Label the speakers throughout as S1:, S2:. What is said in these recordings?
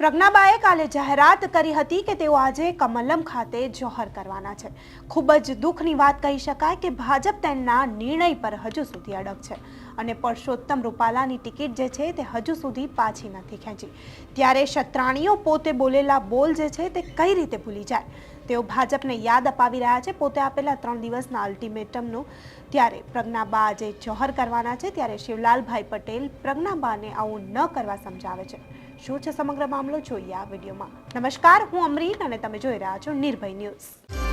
S1: પ્રજ્ઞાબાએ કાલે જાહેરાત કરી હતી કે તેઓ આજે કમલમ ખાતે જોહર કરવાના છે. ખૂબ જ દુઃખની વાત કહી શકાય કે ભાજપ તેમના નિર્ણય પર હજુ સુધી અડગ છે અને પરસોત્તમ રૂપાલાની ટિકિટ જે છે તે હજુ સુધી પાછી નથી ખેંચી. ત્યારે શત્રાણીઓ પોતે બોલેલા બોલ જે છે તે કઈ રીતે ભૂલી જાય? તેઓ ભાજપને યાદ અપાવી રહ્યા છે. પોતે આપેલા ત્રણ દિવસના અલ્ટિમેટમનું ત્યારે પ્રજ્ઞાબા આજે જોહર કરવાના છે. ત્યારે શિવલાલભાઈ પટેલ પ્રજ્ઞાબાને આવું ન કરવા સમજાવે છે. શું છે સમગ્ર મામલો? જોઈએ આ વિડીયોમાં. નમસ્કાર, હું અમરીન અને તમે જોઈ રહ્યા છો નિર્ભય ન્યૂઝ.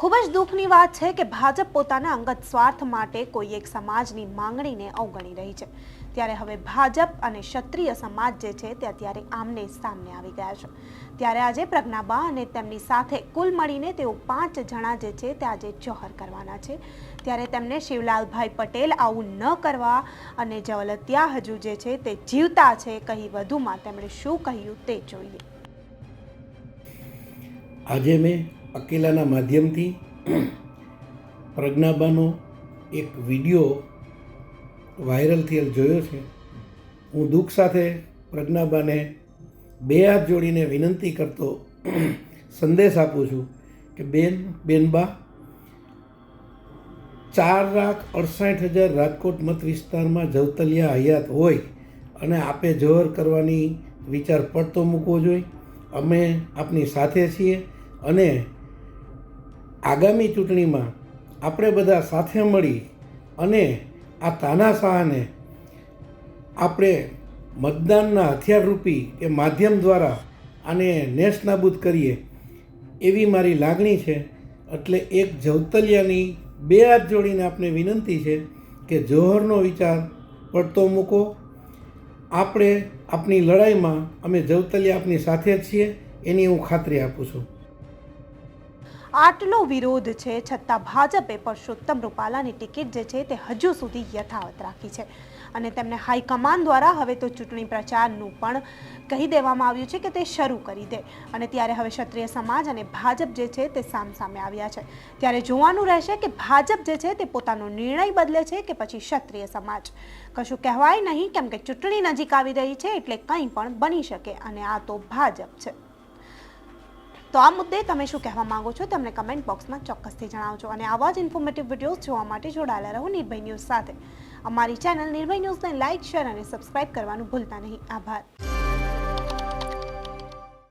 S1: ખૂબ જ દુઃખની વાત છે કે ભાજપ પોતાના અંગત સ્વાર્થ માટે કોઈ એક સમાજની માંગણીને અવગણી રહી છે. ત્યારે હવે ભાજપ અને ક્ષત્રિય સમાજ જે છે તે અત્યારે આમને સામને આવી ગયા છે. ત્યારે આજે પ્રજ્ઞાબા અને તેમની સાથે કુલ મળીને તેઓ પાંચ જણા જે છે તે આજે જોહર કરવાના છે. ત્યારે તેમને શિવલાલભાઈ પટેલ આવું ન કરવા અને જવલત્યા હજુ જે છે તે જીવતા છે કહી વધુમાં તેમણે શું કહ્યું તે જોઈએ.
S2: આજે મેં અકેલાના માધ્યમથી પ્રજ્ઞાબાનો એક વીડિયો વાયરલ થયેલ જોયો છે. હું દુઃખ સાથે પ્રજ્ઞાબાને બે હાથ જોડીને વિનંતી કરતો સંદેશ આપું છું કે, બેન, બેનબા, ચાર લાખ અડસાઠ હજાર રાજકોટ મત વિસ્તારમાં જવતલિયા હયાત હોય અને આપે જોહર કરવાની વિચાર પડતો મૂકવો જોઈએ. અમે આપની સાથે છીએ અને આગામી ચૂંટણીમાં આપણે બધા સાથે મળી અને આ તાનાશાહને આપણે મતદાનના હથિયારરૂપી કે માધ્યમ દ્વારા આને નેસ્તનાબૂદ કરીએ એવી મારી લાગણી છે. એટલે એક જવતલિયાની બે હાથ જોડીને આપને વિનંતી છે કે જોહરનો વિચાર પડતો મૂકો. આપણે આપની લડાઈમાં અમે જવતલિયા આપની સાથે જ છીએ, એની હું ખાતરી આપું છું.
S1: આટલો વિરોધ છે, છતાં ભાજપે પરસોત્તમ રૂપાલાની ટિકિટ જે છે તે હજુ સુધી યથાવત રાખી છે. અને તેમને હાઈકમાન્ડ દ્વારા હવે તો ચૂંટણી પ્રચારનું પણ કહી દેવામાં આવ્યું છે કે તે શરૂ કરી દે. અને ત્યારે હવે ક્ષત્રિય સમાજ અને ભાજપ જે છે તે સામસામે આવ્યા છે. ત્યારે જોવાનું રહેશે કે ભાજપ જે છે તે પોતાનો નિર્ણય બદલે છે કે પછી ક્ષત્રિય સમાજ. કશું કહેવાય નહીં, કેમ કે ચૂંટણી નજીક આવી રહી છે એટલે કંઈ પણ બની શકે અને આ તો ભાજપ છે. તો આ મુદ્દે તમે શું કહેવા માંગો છો તમને કમેન્ટ બોક્સમાં ચોક્કસથી જણાવજો અને આવા જ ઇન્ફોર્મેટિવ વિડીયોઝ જોવા માટે જોડાયેલા રહો નિર્ભય ન્યૂઝ સાથે. અમારી ચેનલ નિર્ભય ન્યૂઝને લાઇક શેર અને સબસ્ક્રાઇબ કરવાનું ભૂલતા નહીં. આભાર.